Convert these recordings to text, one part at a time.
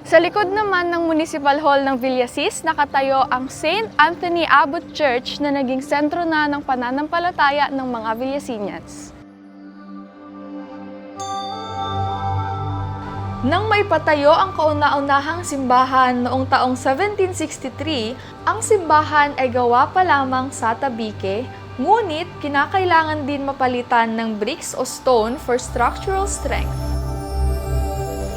Sa likod naman ng Municipal Hall ng Villasis, nakatayo ang St. Anthony Abbot Church na naging sentro na ng pananampalataya ng mga Villasians. Nang may patayo ang kauna-unahang simbahan noong taong 1763, ang simbahan ay gawa pa lamang sa tabike, ngunit kinakailangan din mapalitan ng bricks o stone for structural strength.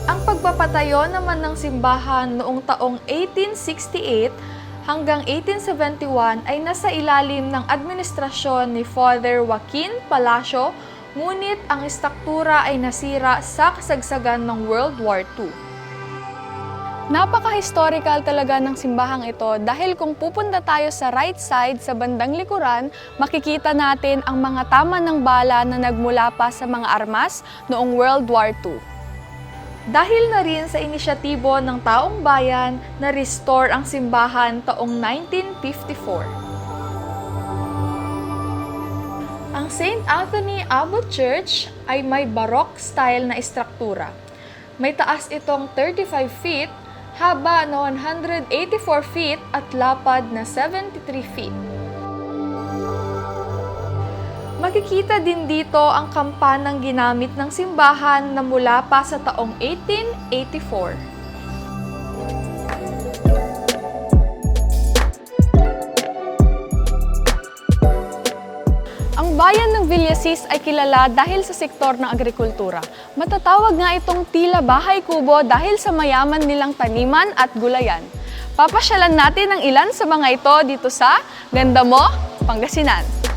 Ang pagpapatayo naman ng simbahan noong taong 1868 hanggang 1871 ay nasa ilalim ng administrasyon ni Father Joaquin Palacio, ngunit ang istruktura ay nasira sa kasagsagan ng World War II. Napaka-historical talaga ng simbahang ito dahil kung pupunta tayo sa right side sa bandang likuran, makikita natin ang mga tama ng bala na nagmula pa sa mga armas noong World War II. Dahil na rin sa inisyatibo ng taong bayan na restore ang simbahan taong 1954. Ang St. Anthony Abbot Church ay may Baroque style na istruktura. May taas itong 35 feet, haba na 184 feet at lapad na 73 feet. Makikita din dito ang kampanang ginamit ng simbahan na mula pa sa taong 1884. Ang bayan ng Villasis ay kilala dahil sa sektor ng agrikultura. Matatawag nga itong tila bahay kubo dahil sa mayaman nilang taniman at gulayan. Papasyalan natin ang ilan sa mga ito dito sa Ganda Mo, Pangasinan.